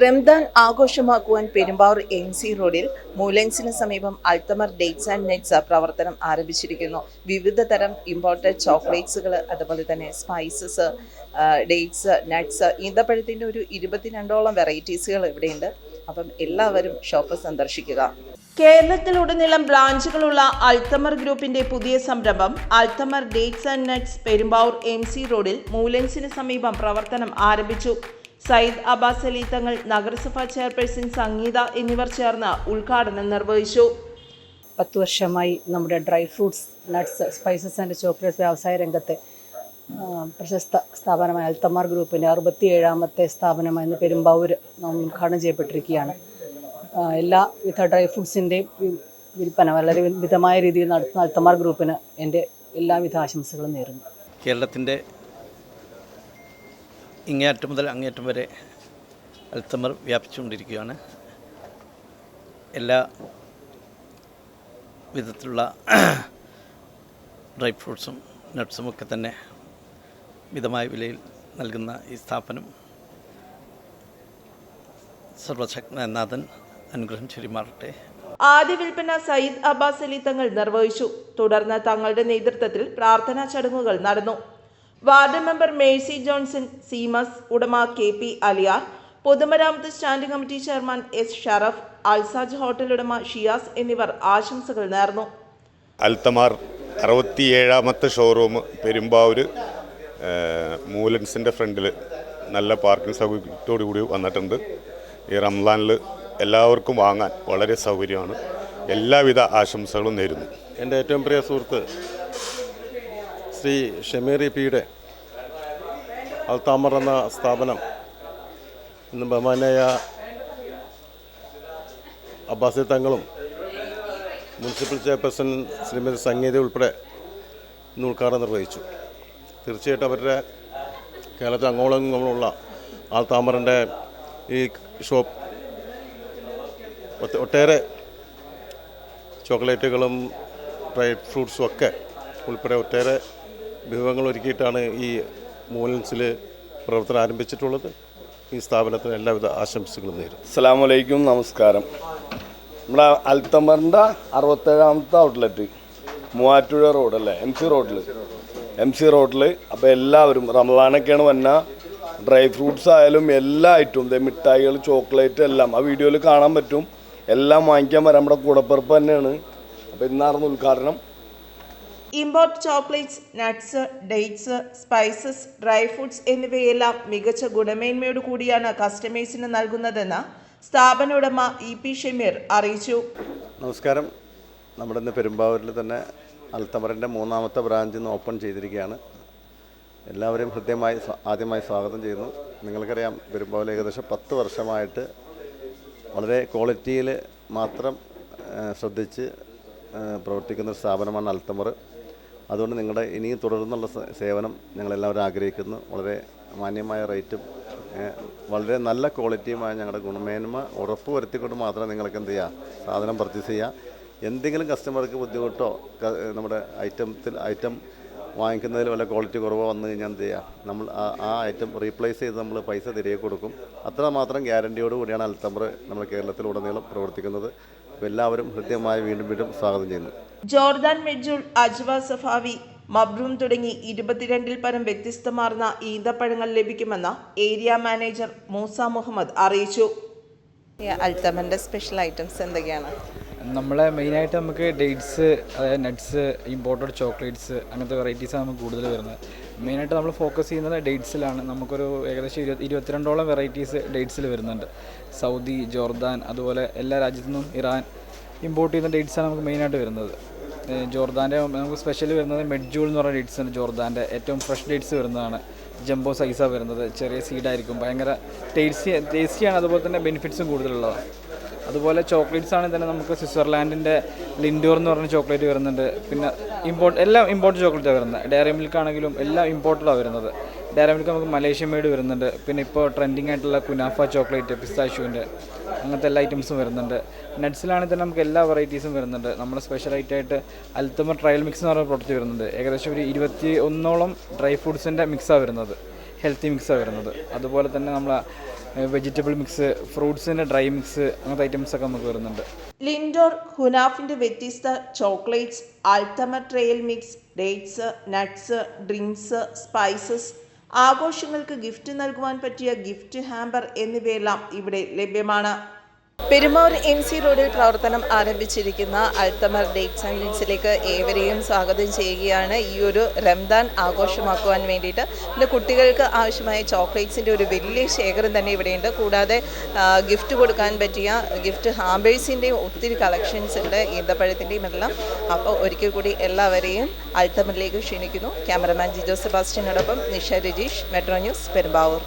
റംദാൻ ആഘോഷമാക്കുവാൻ Perumbavoor M C റോഡിൽ മൂലൻസിന് സമീപം അൽത്തമർ ഡേറ്റ്സ് ആൻഡ് നെറ്റ്സ് പ്രവർത്തനം ആരംഭിച്ചിരിക്കുന്നു. വിവിധ തരം ഇമ്പോർട്ടഡ് ചോക്ലേറ്റ്സുകൾ അതുപോലെ തന്നെ സ്പൈസസ് ഡേറ്റ്സ് നട്ട്സ് ഈന്തപ്പഴത്തിന്റെ ഒരു ഇരുപത്തിരണ്ടോളം വെറൈറ്റീസുകൾ ഇവിടെയുണ്ട്. അപ്പം എല്ലാവരും ഷോപ്പ് സന്ദർശിക്കുക. കേരളത്തിലുടനീളം ബ്രാഞ്ചുകളുള്ള അൽത്തമർ ഗ്രൂപ്പിന്റെ പുതിയ സംരംഭം Althamar dates and nuts Perumbavoor M C റോഡിൽ മൂലൻസിന് സമീപം പ്രവർത്തനം ആരംഭിച്ചു. സയ്യിദ് അബ്ബാസ് അലി തങ്ങൾ നഗരസഭാ ചെയർപേഴ്സൺ സംഗീത എന്നിവർ ചേർന്ന് ഉദ്ഘാടനം നിർവഹിച്ചു. പത്ത് വർഷമായി നമ്മുടെ dry fruits nuts spices and chocolates വ്യവസായ രംഗത്തെ പ്രശസ്ത സ്ഥാപനമായ അൽത്തമാർ ഗ്രൂപ്പിന്റെ അറുപത്തി ഏഴാമത്തെ സ്ഥാപനമായി ഇന്ന് പെരുമ്പാവൂർ നാം ഉദ്ഘാടനം ചെയ്യപ്പെട്ടിരിക്കുകയാണ്. എല്ലാ എല്ലാവിധ ഡ്രൈ ഫ്രൂട്ട്സിന്റെയും വിൽപ്പന വളരെ വിധമായ രീതിയിൽ നടത്തുന്ന അൽത്തമാർ ഗ്രൂപ്പിന് എന്റെ എല്ലാവിധ ആശംസകളും നേരുന്നു. കേരളത്തിന്റെ ഇങ്ങേയറ്റം മുതൽ അങ്ങേയറ്റം വരെ അൽത്തമർ വ്യാപിച്ചുകൊണ്ടിരിക്കുകയാണ്. എല്ലാ വിധത്തിലുള്ള ഡ്രൈ ഫ്രൂട്ട്സും നട്ട്സും ഒക്കെ തന്നെ മിതമായ വിലയിൽ നൽകുന്ന ഈ സ്ഥാപനം സർവശക്തനാഥൻ അനുഗ്രഹം ചുരിമാറട്ടെ. ആദ്യ വിൽപ്പന സയ്യിദ് അബ്ബാസ് അലി തങ്ങൾ നിർവഹിച്ചു. തുടർന്ന് തങ്ങളുടെ നേതൃത്വത്തിൽ പ്രാർത്ഥനാ ചടങ്ങുകൾ നടന്നു. Ward member Mercy Johnson Seemas ഉടമ കെ പി അലിയാർ പൊതുമരാമത്ത് standing committee chairman S Sharaf Alsaj hotel ഉടമ ഷിയാസ് എന്നിവർ ആശംസകൾ നേർന്നു. അൽത്തമാർ അറുപത്തിയേഴാമത്തെ ഷോറൂം പെരുമ്പാവൂർ മൂലൻസിന്റെ ഫ്രണ്ടിൽ നല്ല പാർക്കിംഗ് സൗകര്യത്തോടു കൂടി വന്നിട്ടുണ്ട്. ഈ റംസാനിൽ എല്ലാവർക്കും വാങ്ങാൻ വളരെ സൗകര്യമാണ്. എല്ലാവിധ ആശംസകളും നേരുന്നു. എന്റെ ഏറ്റവും പ്രിയ സുഹൃത്ത് ശ്രീ ഷെമേറി പിയുടെ അൽത്താമർ എന്ന സ്ഥാപനം ഇന്ന് ബഹുമാനായ അബ്ബാസി തങ്ങളും മുനിസിപ്പൽ ചെയർപേഴ്സൺ ശ്രീമതി സംഗീത ഉൾപ്പെടെ ഇന്ന് ഉദ്ഘാടനം നിർവഹിച്ചു. തീർച്ചയായിട്ടും അവരുടെ കേരളത്തിൽ അങ്ങോളം ആൾത്താമറിന്റെ ഈ ഷോപ്പ് ഒട്ടേറെ ചോക്ലേറ്റുകളും ഡ്രൈ ഫ്രൂട്ട്സും ഒക്കെ ഉൾപ്പെടെ ഒട്ടേറെ വിഭവങ്ങൾ ഒരുക്കിയിട്ടാണ് ഈ മൂലൻസിൽ പ്രവർത്തനം ആരംഭിച്ചിട്ടുള്ളത്. ഈ സ്ഥാപനത്തിന് എല്ലാവിധ ആശംസകളും നേരും അസ്സാമലൈക്കും നമസ്കാരം. നമ്മുടെ അൽത്തമറിന്റെ അറുപത്തേഴാമത്തെ ഔട്ട്ലെറ്റ് മൂവാറ്റുപുഴ റോഡ് അല്ലേ? എം സി റോഡിൽ എം സി റോഡിൽ അപ്പോൾ എല്ലാവരും റമദാനൊക്കെയാണ് വന്ന ഡ്രൈ ഫ്രൂട്ട്സ് ആയാലും എല്ലാ ഐറ്റവും മിഠായികൾ ചോക്ലേറ്റ് എല്ലാം ആ വീഡിയോയിൽ കാണാൻ പറ്റും. എല്ലാം വാങ്ങിക്കാൻ വരാം. നമ്മുടെ കൂടപ്പിറപ്പ് തന്നെയാണ്. അപ്പോൾ ഇന്നാർന്ന് ഉദ്ഘാടനം import chocolates nuts dates spices dry fruits എന്നിവയെല്ലാം മികച്ച ഗുണമേന്മയോട് കൂടിയാണ് കസ്റ്റമേഴ്സിന് നൽകുന്നതെന്ന് സ്ഥാപന ഉടമ ഇ പി ഷമീർ അറിയിച്ചു. നമസ്കാരം. നമ്മുടെ ഇന്ന് പെരുമ്പാവൂരിൽ തന്നെ അൽത്തമറിന്റെ മൂന്നാമത്തെ ബ്രാഞ്ച് ഇന്ന് ഓപ്പൺ ചെയ്തിരിക്കുകയാണ്. എല്ലാവരെയും ഹൃദ്യമായി ആദ്യമായി സ്വാഗതം ചെയ്യുന്നു. നിങ്ങൾക്കറിയാം പെരുമ്പാവൂർ ഏകദേശം പത്ത് വർഷമായിട്ട് വളരെ ക്വാളിറ്റിയിൽ മാത്രം ശ്രദ്ധിച്ച് പ്രവർത്തിക്കുന്ന ഒരു സ്ഥാപനമാണ് അൽത്തമർ അതുകൊണ്ട് നിങ്ങളുടെ ഇനിയും തുടർന്നുള്ള സേവനം ഞങ്ങളെല്ലാവരും ആഗ്രഹിക്കുന്നു. വളരെ മാന്യമായ റേറ്റും വളരെ നല്ല ക്വാളിറ്റിയുമായ ഞങ്ങളുടെ ഗുണമേന്മ ഉറപ്പ് വരുത്തിക്കൊണ്ട് മാത്രമേ നിങ്ങൾക്ക് എന്ത് ചെയ്യുക സാധനം പർച്ചേസ് ചെയ്യുക എന്തെങ്കിലും കസ്റ്റമർക്ക് ബുദ്ധിമുട്ടോ നമ്മുടെ ഐറ്റത്തിൽ ഐറ്റം വാങ്ങിക്കുന്നതിൽ വല്ല ക്വാളിറ്റി കുറവോ വന്നു കഴിഞ്ഞാൽ എന്ത് ചെയ്യുക നമ്മൾ ആ ഐറ്റം റീപ്ലേസ് ചെയ്ത് നമ്മൾ പൈസ തിരികെ കൊടുക്കും. അത്രമാത്രം ഗ്യാരണ്ടിയോട് കൂടിയാണ് അൽത്തമർ നമ്മുടെ കേരളത്തിലുടനീളം പ്രവർത്തിക്കുന്നത്. എല്ലാവരും ഹൃദ്യമായി വീണ്ടും വീണ്ടും സ്വാഗതം ചെയ്യുന്നു. Jordan Medjool Ajwa Safawi Mabroom തുടങ്ങി ഇരുപത്തിരണ്ടിൽ പരം വ്യത്യസ്തമാർന്ന ഈന്തപ്പഴങ്ങൾ ലഭിക്കുമെന്ന് ഏരിയ മാനേജർ മൂസ മുഹമ്മദ് അറിയിച്ചു. അൽത്തമന്റെ സ്പെഷ്യൽ ഐറ്റംസ് എന്തൊക്കെയാണ്? നമ്മളെ മെയിനായിട്ട് നമുക്ക് ഡേറ്റ്സ് അതായത് നട്ട്സ് ഇമ്പോർട്ടഡ് ചോക്ലേറ്റ്സ് അങ്ങനത്തെ വെറൈറ്റീസാണ് നമുക്ക് കൂടുതൽ വരുന്നത്. മെയിനായിട്ട് നമ്മൾ ഫോക്കസ് ചെയ്യുന്നത് ഡേറ്റ്സിലാണ് നമുക്കൊരു ഏകദേശം ഇരുപത്തി ഇരുപത്തിരണ്ടോളം വെറൈറ്റീസ് ഡേറ്റ്സിൽ വരുന്നുണ്ട്. സൗദി ജോർദാൻ അതുപോലെ എല്ലാ രാജ്യത്തു നിന്നും ഇറാൻ ഇമ്പോർട്ട് ചെയ്യുന്ന ഡേറ്റ്സാണ് നമുക്ക് മെയിനായിട്ട് വരുന്നത്. ജോർദാന്റെ നമുക്ക് സ്പെഷ്യൽ വരുന്നത് മെഡ്ജൂൾ എന്ന് പറയുന്ന ഡേറ്റ്സ് ഉണ്ട് ജോർദാന്റെ. ഏറ്റവും ഫ്രഷ് ഡേറ്റ്സ് വരുന്നതാണ്. ജംബോ സൈസാണ് വരുന്നത്. ചെറിയ സീഡായിരിക്കും ഭയങ്കര ടേസ്റ്റി ടേസ്റ്റിയാണ് അതുപോലെ തന്നെ ബെനിഫിറ്റ്സും കൂടുതലുള്ളതാണ്. അതുപോലെ ചോക്ലേറ്റ്സ് ആണെങ്കിൽ തന്നെ നമുക്ക് സ്വിറ്റ്സർലാൻഡിന്റെ ലിൻഡോർ എന്ന് പറഞ്ഞ ചോക്ലേറ്റ് വരുന്നുണ്ട്. പിന്നെ ഇമ്പോർട്ട് എല്ലാം ഇമ്പോർട്ട് ചോക്ലേറ്റാണ് വരുന്നത്. ഡയറി മിൽക്ക് ആണെങ്കിലും എല്ലാം ഇമ്പോർട്ടഡാണ് വരുന്നത്. ഡയറി മിൽക്ക് നമുക്ക് മലേഷ്യൻ മെയ്ഡ് വരുന്നുണ്ട്. പിന്നെ ഇപ്പോൾ ട്രെൻഡിങ് ആയിട്ടുള്ള കുനാഫ ചോക്ലേറ്റ് പിസ്താഷ്യൂവിന്റെ അങ്ങനത്തെ എല്ലാ ഐറ്റംസും വരുന്നുണ്ട്. നട്ട്സിലാണെങ്കിൽ തന്നെ നമുക്ക് എല്ലാ വെറൈറ്റീസും വരുന്നുണ്ട്. നമ്മൾ സ്പെഷ്യൽ ആയിട്ട് അൽത്തമർ ട്രയൽ മിക്സ് എന്ന് പറഞ്ഞ പ്രൊഡക്റ്റ് വരുന്നുണ്ട്. ഏകദേശം ഒരു ഇരുപത്തി ഒന്നോളം ഡ്രൈ ഫ്രൂട്ട്സിന്റെ മിക്സാണ് വരുന്നത്. ഹെൽത്തി മിക്സാണ് വരുന്നത്. അതുപോലെ തന്നെ നമ്മൾ വെജിറ്റബിൾ മിക്സ് ഫ്രൂട്ട്സിന്റെ ഡ്രൈ മിക്സ് അങ്ങനത്തെ ഐറ്റംസ് ഒക്കെ നമുക്ക് വരുന്നുണ്ട്. ലിൻഡോർ ഹുനാഫിന്റെ വ്യത്യസ്ത chocolates ആൽത്തമ trail mix dates nuts drinks spices ആഘോഷങ്ങൾക്ക് ഗിഫ്റ്റ് നൽകുവാൻ പറ്റിയ ഗിഫ്റ്റ് ഹാമ്പർ എന്നിവയെല്ലാം ഇവിടെ ലഭ്യമാണ്. പെരുമാർ എം സി റോഡിൽ പ്രവർത്തനം ആരംഭിച്ചിരിക്കുന്ന അൾത്തമർ ഡേറ്റ്സ് ആൻഡ് ലിൻസിലേക്ക് ഏവരെയും സ്വാഗതം ചെയ്യുകയാണ്. ഈ ഒരു റംദാൻ ആഘോഷമാക്കുവാൻ വേണ്ടിയിട്ട് പിന്നെ കുട്ടികൾക്ക് ആവശ്യമായ ചോക്ലേറ്റ്സിന്റെ ഒരു വലിയ ശേഖരം തന്നെ ഇവിടെയുണ്ട്. കൂടാതെ ഗിഫ്റ്റ് കൊടുക്കാൻ പറ്റിയ ഗിഫ്റ്റ് ഹാമ്പേഴ്സിന്റെയും ഒത്തിരി കളക്ഷൻസ് ഉണ്ട് ഈന്തപ്പഴത്തിന്റെയും എല്ലാം. അപ്പോൾ ഒരിക്കൽ കൂടി എല്ലാവരെയും അൾത്തമറിലേക്ക് ക്ഷണിക്കുന്നു. ക്യാമറമാൻ ജിജോ സെബാസ്റ്റ്യനോടൊപ്പം നിഷ രജീഷ് മെട്രോ ന്യൂസ് പെരുമ്പാവൂർ.